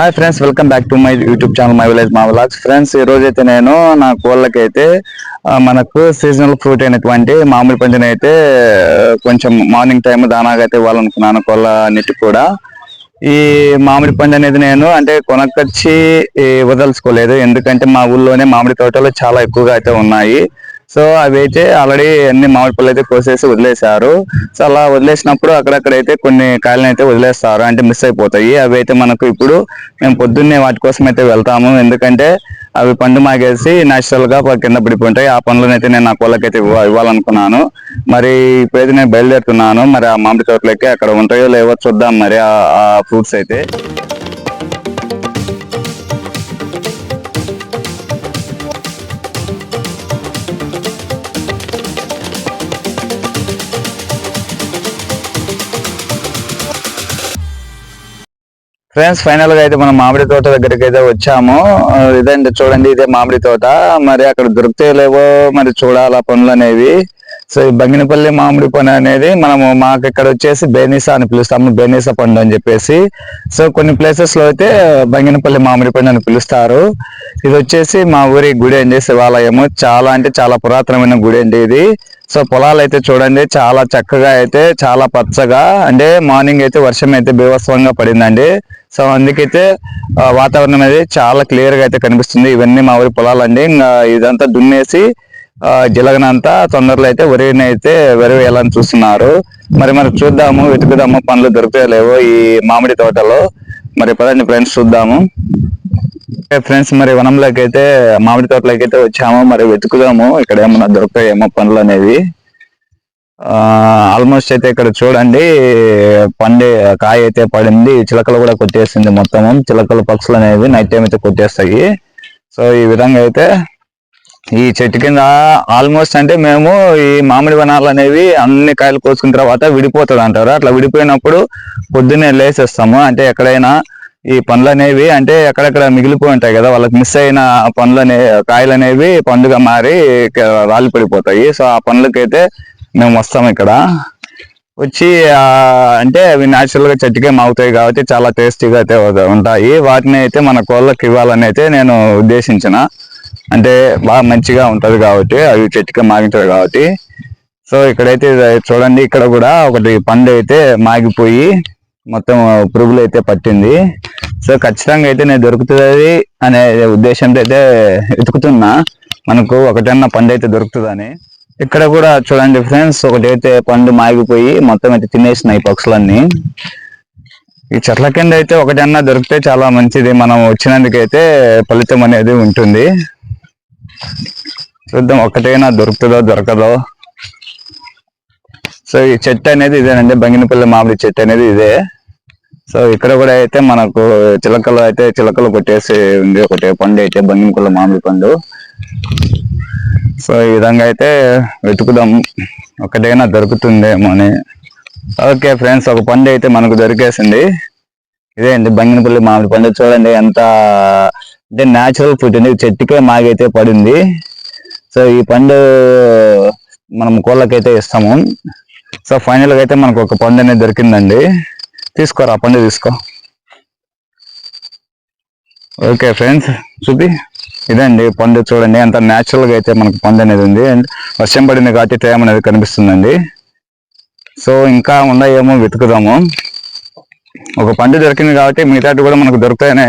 Hi friends welcome back to my YouTube channel my village మా vlogs friends ఈ రోజైతే నేను నా కోళ్ళకైతే మనకు సీజనల్ ఫ్రూట్ అయినటువంటి మామిడి పండుని అయితే కొంచెం మార్నింగ్ టైం దానాగా అయితే ఇవ్వాలనుకున్నాను కోళ్ళ అన్నిటి కూడా. ఈ మామిడి పండు అనేది నేను అంటే కొనకొచ్చి వదలుచుకోలేదు. ఎందుకంటే మా ఊళ్ళోనే మామిడి తోటలు చాలా ఎక్కువగా అయితే ఉన్నాయి. సో అవి అయితే ఆల్రెడీ అన్ని మామిడి పళ్ళు అయితే కోసేసి వదిలేశారు. సో అలా వదిలేసినప్పుడు అక్కడక్కడైతే కొన్ని కాయలను అయితే వదిలేస్తారు. అంటే మిస్ అయిపోతాయి. అవి అయితే మనకు ఇప్పుడు మేము పొద్దున్నే వాటి కోసం అయితే వెళ్తాము. ఎందుకంటే అవి పండు మాగేసి న్యాచురల్గా కింద పడిపోయింటాయి. ఆ పనులను అయితే నేను నా కోళ్ళకైతే ఇవ్వ- ఇవ్వాలనుకున్నాను. మరి ఇప్పుడైతే నేను బయలుదేరుతున్నాను. మరి ఆ మామిడి తోటలకి అక్కడ ఉంటాయో లేవో చూద్దాం మరి ఆ ఫ్రూట్స్ అయితే. ఫ్రెండ్స్ ఫైనల్గా అయితే మనం మామిడి తోట దగ్గరికి అయితే వచ్చాము ఇదండి చూడండి ఇదే మామిడి తోట. మరి అక్కడ దొరుకుతాయో లేవో మరి చూడాలా పనులు అనేవి. సో ఈ బంగినపల్లి మామిడి పండు అనేది మనము మాకు ఇక్కడ వచ్చేసి బేనీసా అని పిలుస్తాము బేనీసా పండు అని చెప్పేసి. సో కొన్ని ప్లేసెస్లో అయితే బంగినపల్లి మామిడి పండు అని పిలుస్తారు. ఇది వచ్చేసి మా ఊరి గుడి అండి శివాలయము. చాలా అంటే చాలా పురాతనమైన గుడి అండి ఇది. సో పొలాలు అయితే చూడండి చాలా చక్కగా అయితే చాలా పచ్చగా అంటే మార్నింగ్ అయితే వర్షం అయితే బీభత్సవంగా పడిందండి. సో అందుకైతే వాతావరణం అనేది చాలా క్లియర్గా అయితే కనిపిస్తుంది. ఇవన్నీ మా ఊరి పొలాలండి. ఇంకా ఇదంతా దున్నేసి ఆ, జిలగనంతా తొందరలో అయితే వరిని అయితే వరి వేయాలని చూస్తున్నారు. మరి మరి చూద్దాము వెతుకుదాము పనులు దొరుకుతాయో లేవో ఈ మామిడి తోటలో. మరి పదండి ఫ్రెండ్స్ చూద్దాము. ఫ్రెండ్స్ మరి వనంలోకి అయితే మామిడి తోటలోకి అయితే వచ్చాము మరి వెతుకుదాము. ఇక్కడ ఏమన్నా దొరుకుతాయేమో పండ్లు అనేవి. ఆల్మోస్ట్ అయితే ఇక్కడ చూడండి పండే కాయ అయితే పడింది. చిలకలు కూడా కొట్టేసింది మొత్తము. చిలకలు పక్షులు అనేవి నైట్ టైం అయితే కొట్టేస్తాయి. సో ఈ విధంగా అయితే ఈ చెట్టు కింద ఆల్మోస్ట్ అంటే మేము ఈ మామిడి వనాలు అనేవి అన్ని కాయలు కోసుకున్న తర్వాత విడిపోతుంది అంటారు? అట్లా విడిపోయినప్పుడు పొద్దున్నే లేసేస్తాము. అంటే ఎక్కడైనా ఈ పండ్లు అనేవి అంటే ఎక్కడెక్కడ మిగిలిపోయి ఉంటాయి కదా వాళ్ళకి మిస్ అయిన పండ్లు అనే కాయలు అనేవి పండుగ మారి ఇక రాలి పడిపోతాయి సో ఆ పండ్లకైతే మేము వస్తాం ఇక్కడ. వచ్చి అంటే అవి న్యాచురల్గా చెట్టుకే మాగుతాయి కాబట్టి చాలా టేస్టీగా అయితే ఉంటాయి. వాటిని అయితే మన కోళ్ళకి ఇవ్వాలని అయితే నేను ఉద్దేశించిన. అంటే బాగా మంచిగా ఉంటుంది కాబట్టి అవి చెట్టుకే మాగింటాయి కాబట్టి. సో ఇక్కడైతే చూడండి ఇక్కడ కూడా ఒకటి పండు అయితే మాగిపోయి మొత్తం పురుగులు అయితే పట్టింది. సో ఖచ్చితంగా అయితే నేను దొరుకుతుంది అనే ఉద్దేశంతో అయితే వెతుకుతున్నా. మనకు ఒకటన్నా పండు అయితే దొరుకుతుందని. ఇక్కడ కూడా చూడండి ఫ్రెండ్స్ ఒకటైతే పండు మాగిపోయి మొత్తం అయితే తినేసినాయి పక్షులన్నీ. ఈ చెట్ల కింద అయితే ఒకటన్నా దొరికితే చాలా మంచిది. మనం వచ్చినందుకైతే ఫలితం అనేది ఉంటుంది. చూద్దాం ఒకటైనా దొరుకుతుందో దొరకదో. సో ఈ చెట్టు అనేది ఇదేనండి. బంగినపల్లి మామిడి చెట్టు అనేది ఇదే. సో ఇక్కడ కూడా అయితే మనకు చిలకలు అయితే చిలకలు కొట్టేసి ఉంది. ఒకటి పండు అయితే బంగినపల్లి మామిడి పండు. సో ఈ విధంగా అయితే వెతుకుదాం. ఒకటైనా దొరుకుతుందేమో అని ఓకే ఫ్రెండ్స్ ఒక పండు అయితే మనకు దొరికేసింది. ఇదే అండి బంగినపల్లి మామిడి పండు? చూడండి ఎంత అంటే న్యాచురల్ ఫుడ్ అండి. చెట్టుకే మాగైతే పడింది. సో ఈ పండు మనం కోళ్ళకైతే ఇస్తాము. సో ఫైనల్గా అయితే మనకు ఒక పండు అనేది దొరికిందండి. తీసుకోరా పండు తీసుకో. ఓకే ఫ్రెండ్స్ చూపి ఇదండి పండు చూడండి అంత న్యాచురల్గా అయితే మనకు పండు అనేది ఉంది. అండ్ వర్షం పడింది కాబట్టి టైం అనేది కనిపిస్తుందండి. సో ఇంకా ఉన్నాయేమో వెతుకుదాము. ఒక పండు దొరికింది కాబట్టి మిగతా కూడా మనకు దొరుకుతాయని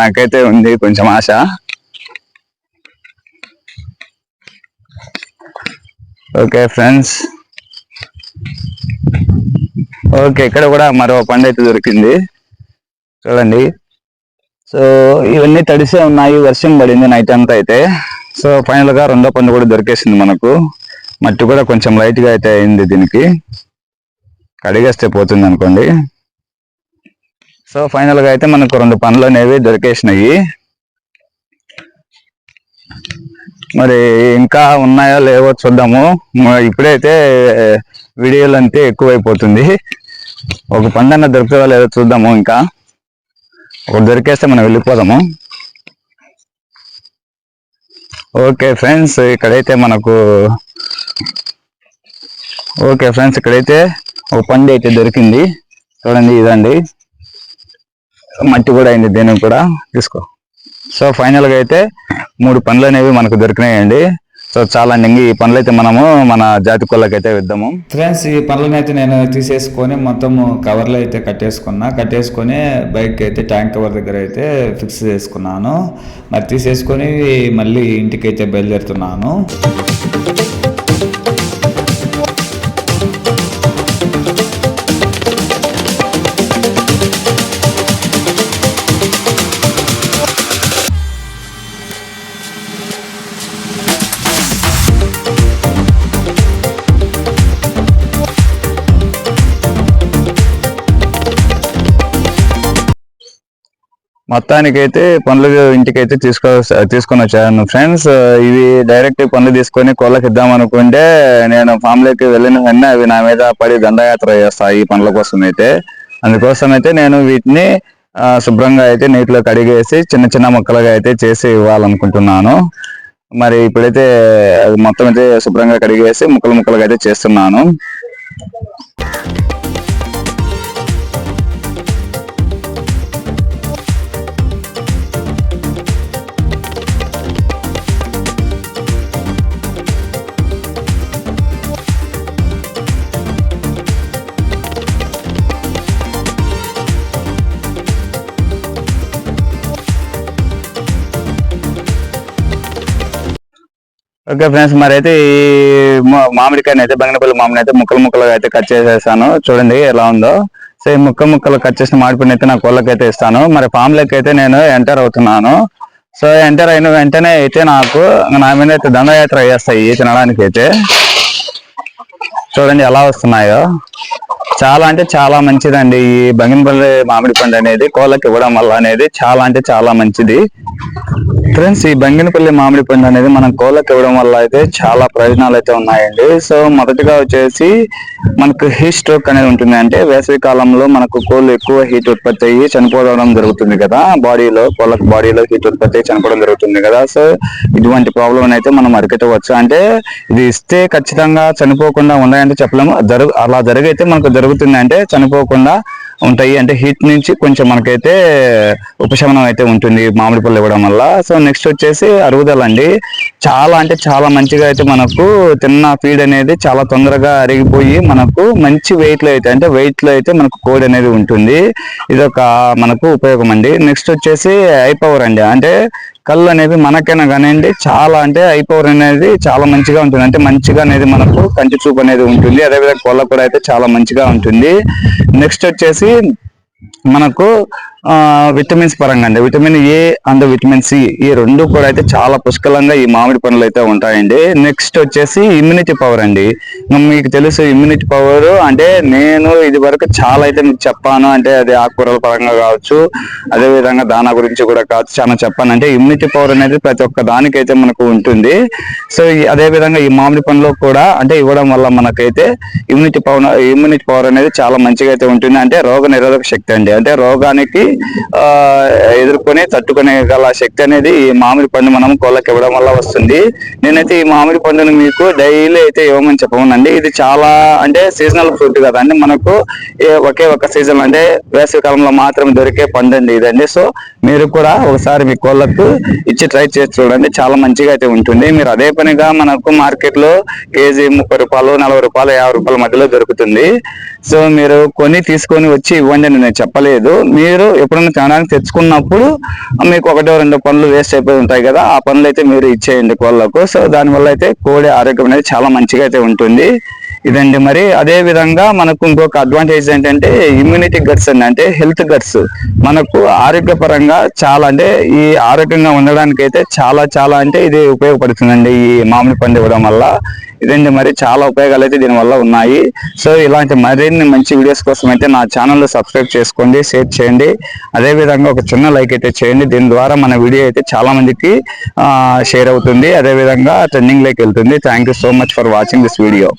నాకైతే ఉంది కొంచెం ఆశ. ఓకే ఫ్రెండ్స్ ఓకే ఇక్కడ కూడా మరో పండు అయితే దొరికింది. చూడండి. సో ఇవన్నీ తడిసే ఉన్నాయి వర్షం పడింది నైట్ అంతా అయితే. సో ఫైనల్గా రెండో పండు కూడా దొరికేసింది మనకు. మట్టి కూడా కొంచెం లైట్గా అయితే అయింది దీనికి. కడిగేస్తే పోతుంది అనుకోండి. సో ఫైనల్గా అయితే మనకు రెండు పండ్లు అనేవి దొరికేసినాయి. మరి ఇంకా ఉన్నాయో లేవో చూద్దాము. ఇప్పుడైతే వీడియోలు అంతే ఎక్కువైపోతుంది. ఒక పండన్న దొరుకుతుందో లేదో చూద్దాము ఇంకా. ఒకటి దొరికేస్తే మనం వెళ్ళిపోదాము. ఓకే ఫ్రెండ్స్ ఇక్కడైతే మనకు ఓకే ఫ్రెండ్స్ ఇక్కడైతే ఒక పండు అయితే దొరికింది. చూడండి ఇదండి. మట్టి కూడా అయింది దీనికి కూడా. తీసుకో. సో ఫైనల్గా అయితే మూడు పండ్లు అనేవి మనకు దొరికినాయండి. సో చాలా అండి ఈ పనులు అయితే మనము మన జాతి అయితే విద్దాము. ఫ్రెండ్స్ ఈ పనులను అయితే నేను తీసేసుకొని మొత్తం కవర్లో అయితే కట్టేసుకున్నా. కట్టేసుకొని బైక్ అయితే ట్యాంక్ కవర్ దగ్గర అయితే ఫిక్స్ చేసుకున్నాను. మరి తీసేసుకొని మళ్ళీ ఇంటికి అయితే బయలుదేరుతున్నాను. మొత్తానికైతే పనులు ఇంటికైతే తీసుకో తీసుకొని వచ్చాను. ఫ్రెండ్స్ ఇవి డైరెక్ట్ పనులు తీసుకొని కోళ్ళకి ఇద్దాం అనుకుంటే నేను ఫామ్లోకి వెళ్ళిన వెంటనే అవి నా మీద పడి దండయాత్ర చేస్తాయి ఈ పనుల కోసం అయితే. అందుకోసం అయితే నేను వీటిని శుభ్రంగా అయితే నీటిలో కడిగేసి చిన్న చిన్న ముక్కలుగా అయితే చేసి ఇవ్వాలనుకుంటున్నాను. మరి ఇప్పుడైతే అది మొత్తం అయితే శుభ్రంగా కడిగేసి ముక్కలు ముక్కలుగా అయితే చేస్తున్నాను. ఓకే ఫ్రెండ్స్ మరి అయితే ఈ మామిడికాయని అయితే బంగినపల్లి మామిడి అయితే ముక్కలు ముక్కలుగా అయితే కట్ చేసేసాను చూడండి ఎలా ఉందో. సో ఈ ముక్క ముక్కలు కట్ చేసిన మామిడిపండు అయితే నా కోళ్ళకి అయితే ఇస్తాను. మరి ఫామ్ లెక్క అయితే నేను ఎంటర్ అవుతున్నాను. సో ఎంటర్ అయిన వెంటనే అయితే నాకు నా మీద అయితే దండయాత్ర చేస్తాయి తినడానికి అయితే. చూడండి ఎలా వస్తున్నాయో. చాలా అంటే చాలా మంచిదండి ఈ బంగినపల్లి మామిడి పండు అనేది కోళ్ళకి ఇవ్వడం వల్ల అనేది చాలా అంటే చాలా మంచిది. ఫ్రెండ్స్ ఈ బంగినపల్లి మామిడి పండు అనేది మనం కోళ్ళకి ఇవ్వడం వల్ల అయితే చాలా ప్రయోజనాలు అయితే ఉన్నాయండి. సో మొదటిగా వచ్చేసి మనకు హీట్ స్ట్రోక్ అనేది ఉంటుంది. అంటే వేసవి కాలంలో మనకు కోళ్ళు ఎక్కువ హీట్ ఉత్పత్తి అయ్యి చనిపోవడం జరుగుతుంది కదా. బాడీలో కోళ్ళకి బాడీలో హీట్ ఉత్పత్తి అయ్యి చనిపోవడం జరుగుతుంది కదా. సో ఇటువంటి ప్రాబ్లం అయితే మనం అరికట్టవచ్చు. అంటే ఇది ఇస్తే ఖచ్చితంగా చనిపోకుండా ఉన్నాయంటే చెప్పలేము. జరుగు అలా జరిగైతే మనకు జరుగుతుంది అంటే చనిపోకుండా ఉంటాయి. అంటే హీట్ నుంచి కొంచెం మనకైతే ఉపశమనం అయితే ఉంటుంది మామిడి పళ్ళు ఇవ్వడం వల్ల. సో నెక్స్ట్ వచ్చేసి అరుగుదల అండి. చాలా అంటే చాలా మంచిగా అయితే మనకు తిన్న ఫీడ్ అనేది చాలా తొందరగా అరిగిపోయి మనకు మంచి వెయిట్లో అయితే అంటే వెయిట్లో అయితే మనకు కోడ్ అనేది ఉంటుంది. ఇది ఒక మనకు ఉపయోగం అండి. నెక్స్ట్ వచ్చేసి ఐ పవర్ అండి. అంటే కళ్ళు అనేది మనకైనా కానివ్వండి చాలా అంటే ఐ పవర్ అనేది చాలా మంచిగా ఉంటుంది. అంటే మంచిగా అనేది మనకు కంటి చూపు అనేది ఉంటుంది. అదేవిధంగా కోళ్ళ కూడా అయితే చాలా మంచిగా ఉంటుంది. నెక్స్ట్ వచ్చేసి మనకు విటమిన్స్ పరంగా అండి. Vitamin A and vitamin C ఈ రెండు కూడా అయితే చాలా పుష్కలంగా ఈ మామిడి పండ్లు అయితే ఉంటాయండి. నెక్స్ట్ వచ్చేసి ఇమ్యూనిటీ పవర్ అండి. మీకు తెలుసు ఇమ్యూనిటీ పవర్ అంటే నేను ఇది వరకు చాలా అయితే మీకు చెప్పాను. అంటే అది ఆకుకూరల పరంగా కావచ్చు అదే విధంగా దానా గురించి కూడా కావచ్చు చాలా చెప్పాను. అంటే ఇమ్యూనిటీ పవర్ అనేది ప్రతి ఒక్క దానికైతే మనకు ఉంటుంది. సో అదేవిధంగా అదే విధంగా ఈ మామిడి పండ్లు కూడా అంటే ఇవ్వడం వల్ల మనకైతే ఇమ్యూనిటీ పవర్ ఇమ్యూనిటీ పవర్ అనేది చాలా మంచిగా అయితే ఉంటుంది. అంటే రోగ నిరోధక శక్తి అండి. అంటే రోగానికి ఎదుర్కొని తట్టుకునే గల శక్తి అనేది ఈ మామిడి పండు మనం కోళ్ళకి ఇవ్వడం వల్ల వస్తుంది. నేనైతే ఈ మామిడి పండుని మీకు డైలీ అయితే ఇవ్వమని చెప్పమనండి. ఇది చాలా అంటే సీజనల్ ఫ్రూట్ కదండి. మనకు ఒకే ఒక సీజన్ అంటే వేసవి కాలంలో మాత్రం దొరికే పండు అండి ఇదండి. సో మీరు కూడా ఒకసారి మీ కోళ్ళకు ఇచ్చి ట్రై చేసి చూడండి. చాలా మంచిగా అయితే ఉంటుంది. మీరు అదే పనిగా మనకు మార్కెట్లో కేజీ ముప్పై రూపాయలు నలభై రూపాయలు యాభై రూపాయల మధ్యలో దొరుకుతుంది. సో మీరు కొని తీసుకొని వచ్చి ఇవ్వండి నేను చెప్పలేదు. మీరు ఎప్పుడైనా తినడానికి తెచ్చుకున్నప్పుడు మీకు ఒకటో రెండో పనులు వేస్ట్ అయిపోయి ఉంటాయి కదా ఆ పనులు అయితే మీరు ఇచ్చేయండి కోళ్ళకు. సో దానివల్ల అయితే కోడి ఆరోగ్యం అనేది చాలా మంచిగా అయితే ఉంటుంది. ఇదండి. మరి అదే విధంగా మనకు ఇంకొక అడ్వాంటేజ్ ఏంటంటే ఇమ్యూనిటీ గట్స్ అండి. అంటే హెల్త్ గట్స్ మనకు ఆరోగ్యపరంగా చాలా అంటే ఈ ఆరోగ్యంగా ఉండడానికి అయితే చాలా చాలా అంటే ఇది ఉపయోగపడుతుందండి. ఈ మామిడి పండు ఇవ్వడం వల్ల ఇదండి. మరి చాలా ఉపయోగాలు అయితే దీనివల్ల ఉన్నాయి. సో ఇలాంటి మరిన్ని మంచి వీడియోస్ కోసం అయితే నా ఛానల్ సబ్స్క్రైబ్ చేసుకోండి షేర్ చేయండి. అదే విధంగా ఒక చిన్న లైక్ అయితే చేయండి. దీని ద్వారా మన వీడియో అయితే చాలా మందికి షేర్ అవుతుంది. అదే విధంగా ట్రెండింగ్లోకి వెళ్తుంది. Thank you so much for watching this video